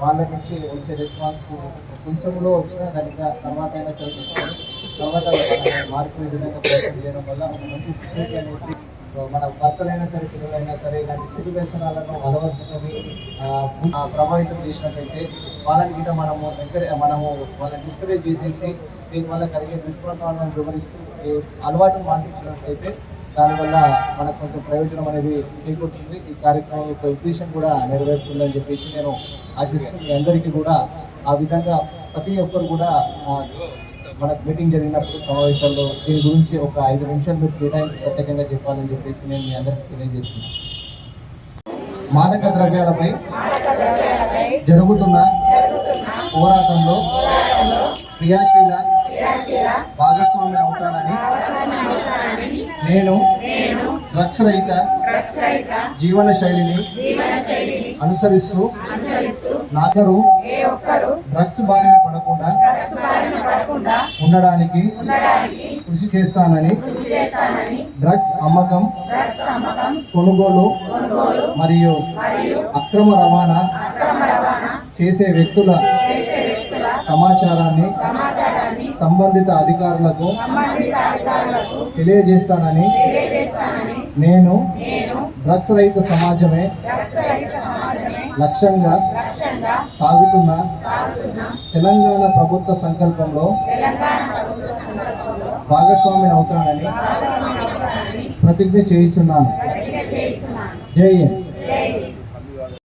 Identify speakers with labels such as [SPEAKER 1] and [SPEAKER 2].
[SPEAKER 1] వాళ్ళ నుంచి వచ్చే రెస్పాన్స్ కొంచెంలో వచ్చినా దానికి తర్వాత అయినా సరే తీసుకొని తర్వాత మనం మార్పు విధంగా ప్రయత్నం చేయడం వల్ల మంచి సొసైటీ అనేది మన భర్తలైనా సరే పిల్లలైనా సరే ఇలాంటి చెడు వ్యసనాలను అలవర్చుకొని ప్రభావితం చేసినట్టయితే వాళ్ళని గిట్ట మనము ఎంకరే మనము వాళ్ళని డిస్కరేజ్ చేసేసి దీనివల్ల కలిగే దుష్ప్రభావాలను వివరిస్తూ అలవాటు మానిపించినట్లయితే దానివల్ల మనకు కొంచెం ప్రయోజనం అనేది చేకూరుతుంది. ఈ కార్యక్రమం యొక్క ఉద్దేశం కూడా నెరవేరుతుందని చెప్పేసి నేను ఆశిస్తూ మీ అందరికీ కూడా ఆ విధంగా ప్రతి ఒక్కరు కూడా మనకు మీటింగ్ జరిగినప్పుడు సమావేశాల్లో దీని గురించి ఒక ఐదు నిమిషాలు మీరు కేటాయించి ప్రత్యేకంగా చెప్పాలని చెప్పేసి నేను మీ అందరికీ తెలియజేస్తున్నాను. మాదక ద్రవ్యాలపై జరుగుతున్న పోరాటంలో క్రియాశీల భాగస్వామి అవుతానని నేను డ్రగ్స్ రహిత జీవన శైలిని అనుసరిస్తూ నాగరు డ్రగ్స్ బారిన పడకుండా ఉండడానికి కృషి చేస్తానని డ్రగ్స్ అమ్మకం కొనుగోలు మరియు అక్రమ రవాణా చేసే వ్యక్తుల సమాచారాన్ని సంబంధిత అధికారులకు తెలియజేస్తానని నేను డ్రగ్స్ రహిత సమాజమే లక్ష్యంగా సాగుతున్న తెలంగాణ ప్రభుత్వ సంకల్పంలో భాగస్వామి అవుతానని ప్రతిజ్ఞ చేయుచున్నాను. జై హింద్.